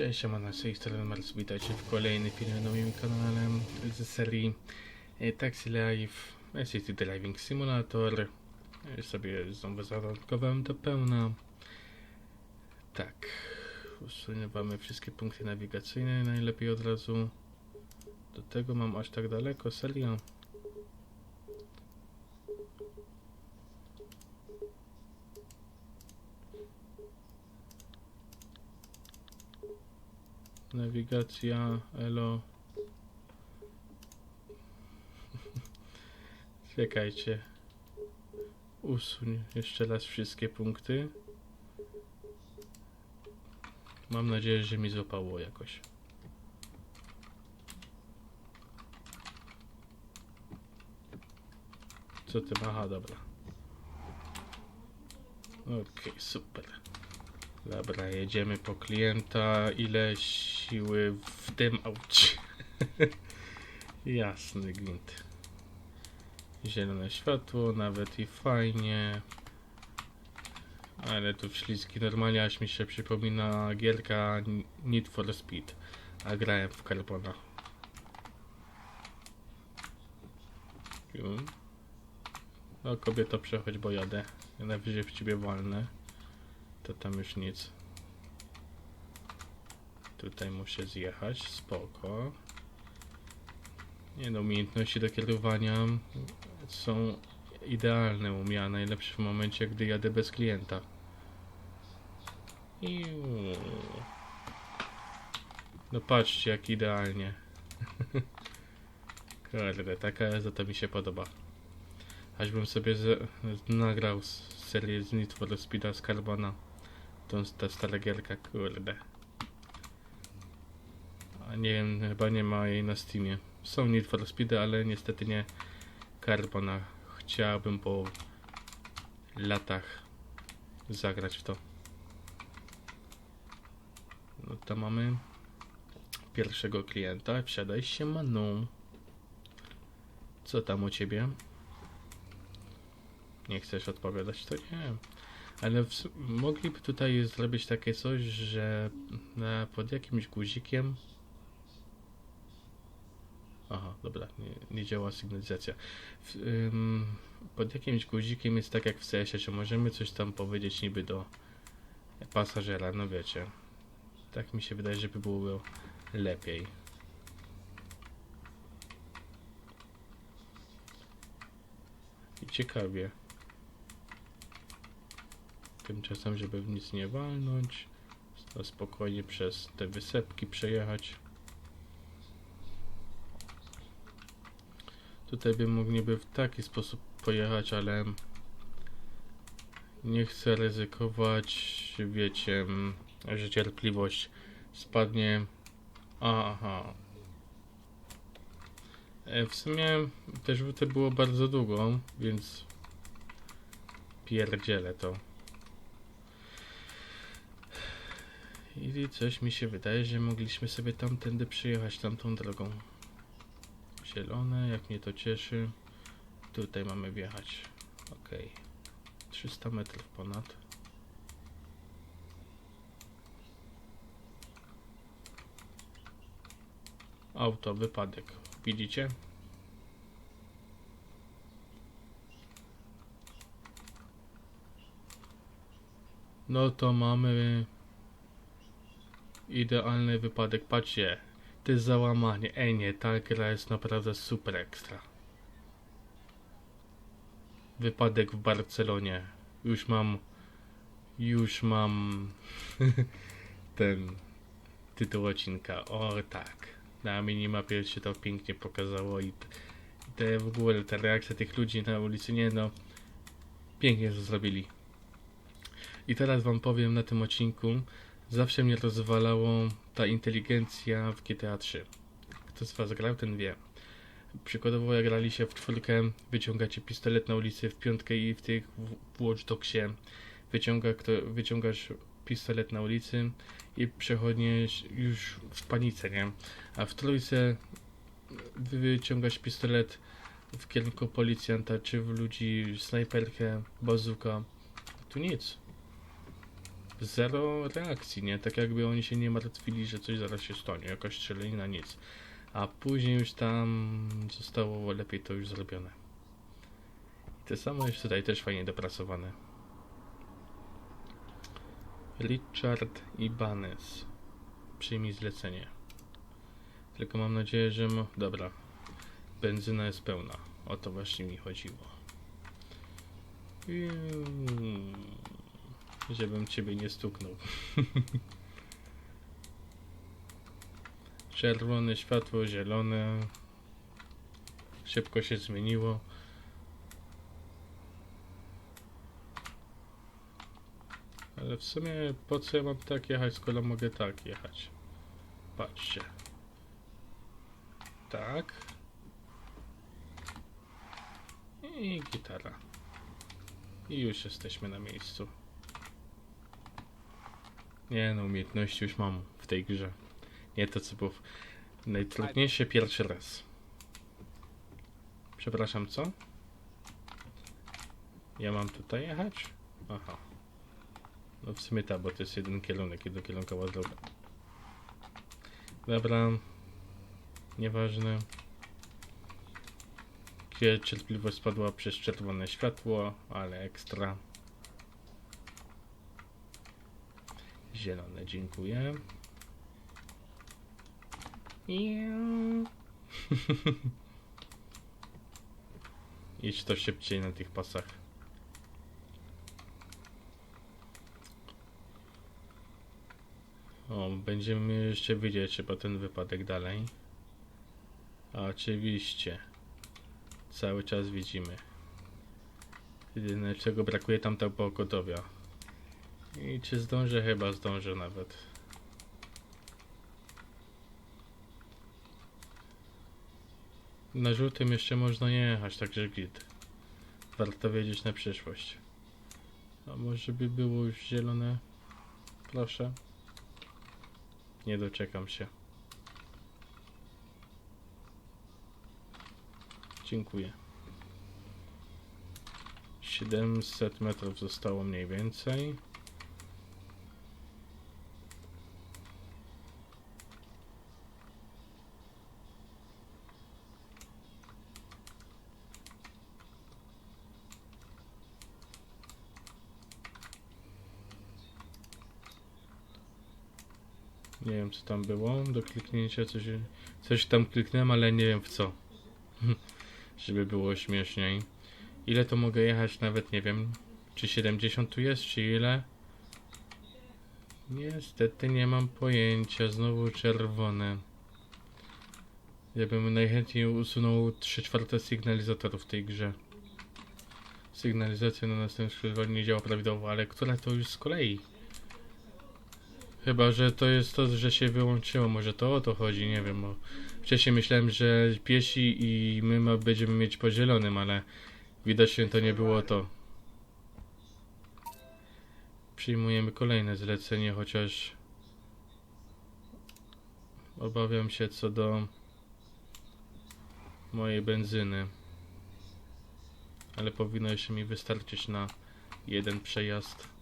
Cześć, siemano, z tej strony Mars, witajcie w kolejnym filmie na moim kanale ze serii e, Taxi Life City Driving Simulator. E, Sobie znowu zaradkowałem do pełna. Tak, usuwamy wszystkie punkty nawigacyjne najlepiej od razu. Do tego mam aż tak daleko, serio. Nawigacja, elo. Czekajcie. Usuń jeszcze raz wszystkie punkty. Mam nadzieję, że mi złapało jakoś. Co ty? Aha, dobra. Okej, super. Dobra, jedziemy po klienta. Ile siły w tym aucie? Jasny gwint. Zielone światło, nawet i fajnie. Ale tu ślizgi normalnie aż mi się przypomina gierka Need for Speed. A grałem w Carbona. No kobieto przechodź, bo jadę. Ja najwyżej w ciebie walnę. To tam już nic. Tutaj muszę zjechać, spoko. Nie no, umiejętności do kierowania są idealne u mnie, a najlepsze w momencie, gdy jadę bez klienta. I No patrzcie, jak idealnie. Kurde, taka jazda to mi się podoba. Aż bym sobie nagrał serię z Need for Speeda z Carbona. Tą, ta stara gierka, kurde. A nie wiem, chyba nie ma jej na Steamie. Są Need for Speedy, ale niestety nie Carbona. Chciałbym po latach zagrać w to. No to mamy pierwszego klienta. Wsiadaj się, Manu. Co tam u ciebie? Nie chcesz odpowiadać, to nie. Ale w, mogliby tutaj zrobić takie coś, że na, pod jakimś guzikiem. Aha, dobra, nie, nie działa sygnalizacja. W, ym, pod jakimś guzikiem jest tak jak w CS-ie, że możemy coś tam powiedzieć niby do pasażera, no wiecie. Tak mi się wydaje, żeby było lepiej. I ciekawie. Tymczasem, żeby w nic nie walnąć, na spokojnie przez te wysepki przejechać. Tutaj bym mógł niby w taki sposób pojechać, ale nie chcę ryzykować, wiecie, mm, że cierpliwość spadnie. Aha. E, W sumie też by to było bardzo długo, więc pierdzielę to. I coś mi się wydaje, że mogliśmy sobie tamtędy przyjechać tamtą drogą. Zielone, jak mnie to cieszy. Tutaj mamy wjechać. Ok. 300 metrów ponad. Auto, wypadek. Widzicie? No to mamy idealny wypadek. Patrzcie, jest załamanie. Ej nie, ta gra jest naprawdę super ekstra. Wypadek w Barcelonie. Już mam. Już mam. ten tytuł odcinka. O tak. Na minimapie się to pięknie pokazało i te w ogóle ta reakcja tych ludzi na ulicy, nie no. Pięknie to zrobili. I teraz wam powiem na tym odcinku, zawsze mnie rozwalało ta inteligencja w GTA 3. Kto z was grał, ten wie. Przykładowo jak grali się w czwórkę, wyciągacie pistolet na ulicy, w piątkę i w tych Watch Dogsie wyciąga, kto, wyciągasz pistolet na ulicy i przechodzisz już w panice, nie? A w trójce wyciągasz pistolet w kierunku policjanta, czy w ludzi snajperkę, bazuka. Tu nic. Zero reakcji, nie? Tak jakby oni się nie martwili, że coś zaraz się stanie, jakaś strzelanina, nic. A później już tam zostało lepiej to już zrobione. I to samo jest tutaj też fajnie dopracowane. Richard Ibanez. Przyjmij zlecenie. Tylko mam nadzieję, że... Mo- Dobra. Benzyna jest pełna. O to właśnie mi chodziło. Mm, Żebym ciebie nie stuknął. Czerwone światło, zielone. Szybko się zmieniło. Ale w sumie po co ja mam tak jechać, skoro mogę tak jechać? Patrzcie. Tak. I gitara. I już jesteśmy na miejscu. Nie no, umiejętności już mam w tej grze. Nie to co było. Najtrudniejsze pierwszy raz. Przepraszam, co? Ja mam tutaj jechać? Aha. No w sumie tak, bo to jest jeden kierunek i do kierunkowa droga. Dobra. Nieważne. Gdzie cierpliwość spadła przez czerwone światło, ale ekstra. Zielone, dziękuję. Idź to szybciej na tych pasach. O, będziemy jeszcze widzieć chyba ten wypadek dalej. Oczywiście. Cały czas widzimy. Jedyne czego brakuje tam to pogotowia. I czy zdążę? Chyba zdążę nawet. Na żółtym jeszcze można jechać, także git. Warto wiedzieć na przyszłość. A może by było już zielone? Proszę. Nie doczekam się. Dziękuję. 700 metrów zostało mniej więcej. Nie wiem co tam było do kliknięcia, coś, coś tam kliknąłem, ale nie wiem w co. Żeby było śmieszniej. Ile to mogę jechać? Nawet nie wiem. Czy 70 tu jest, czy ile? Niestety nie mam pojęcia. Znowu czerwone. Ja bym najchętniej usunął 3 czwarte sygnalizatorów w tej grze. Sygnalizacja na następnym nie działa prawidłowo, ale która to już z kolei? Chyba, że to jest to, że się wyłączyło. Może to o to chodzi, nie wiem. Bo wcześniej myślałem, że piesi i my ma, będziemy mieć po zielonym, ale widocznie to nie było to. Przyjmujemy kolejne zlecenie, chociaż obawiam się co do mojej benzyny. Ale powinno jeszcze mi wystarczyć na jeden przejazd.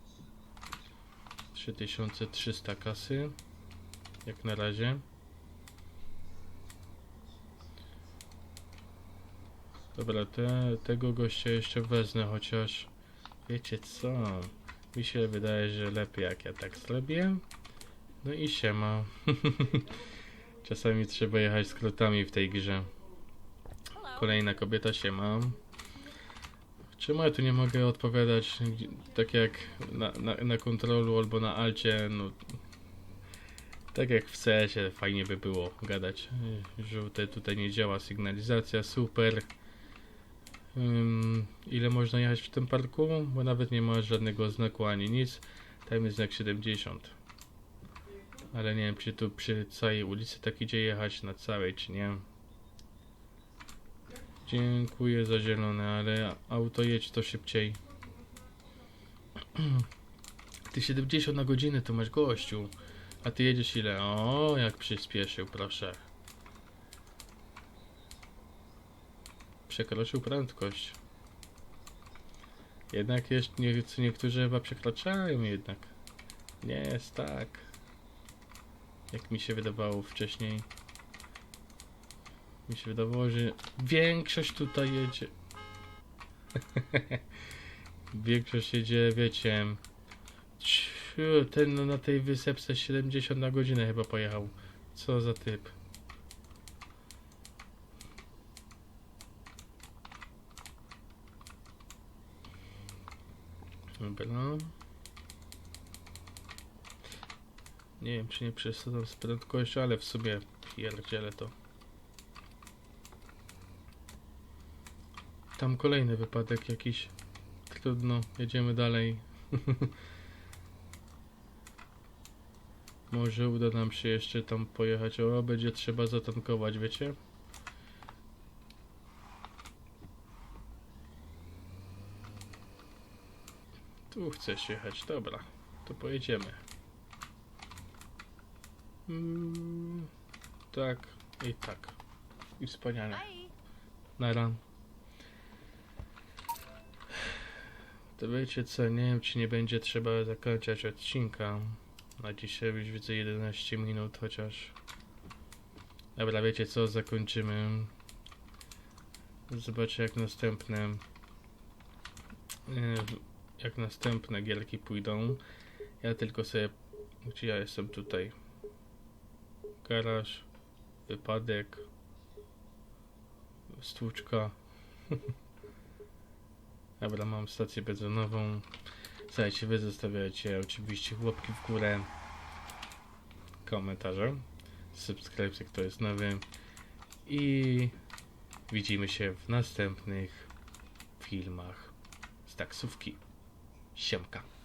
3300 kasy. Jak na razie. Dobra, te, tego gościa jeszcze wezmę, chociaż wiecie co? Mi się wydaje, że lepiej jak ja tak zrobię. No i siema. Czasami trzeba jechać skrótami w tej grze. Kolejna kobieta siema. Czemu ja tu nie mogę odpowiadać tak jak na, na, na kontrolu albo na alcie, no tak jak w CS-ie fajnie by było gadać. Żółte tutaj nie działa sygnalizacja, super. Ym, ile można jechać w tym parku? Bo nawet nie ma żadnego znaku ani nic. Tam jest znak 70. Ale nie wiem czy tu przy całej ulicy tak idzie jechać na całej czy nie. Dziękuję za zielone, ale auto jedź to szybciej. Ty 70 na godzinę to masz gościu. A ty jedziesz ile? O, jak przyspieszył, proszę. Przekroczył prędkość. Jednak jeszcze nie, niektórzy chyba przekraczają jednak. Nie jest tak. Jak mi się wydawało wcześniej. Mi się wydawało, że większość tutaj jedzie. większość jedzie, wiecie. Ten no, na tej wysepce 70 na godzinę chyba pojechał. Co za typ. Dobra. Nie wiem, czy nie przesadzam z prędkością, ale w sumie pierdzielę to. Tam kolejny wypadek jakiś. Trudno, jedziemy dalej. Może uda nam się jeszcze tam pojechać. O, będzie trzeba zatankować, wiecie? Tu chcesz jechać, dobra. To pojedziemy. Mm, tak i tak. I wspaniale. Nara. To wiecie co, nie wiem czy nie będzie trzeba zakończać odcinka. Na dzisiaj już widzę 11 minut chociaż. Dobra, wiecie co, zakończymy. Zobaczę jak następne e, jak następne gierki pójdą. Ja tylko sobie gdzie ja jestem tutaj? Garaż, wypadek, stłuczka. Dobra, mam stację benzynową. Słuchajcie, wy zostawiacie oczywiście łapki w górę, komentarze, subskrypcję, kto jest nowy i widzimy się w następnych filmach z taksówki. Siemka.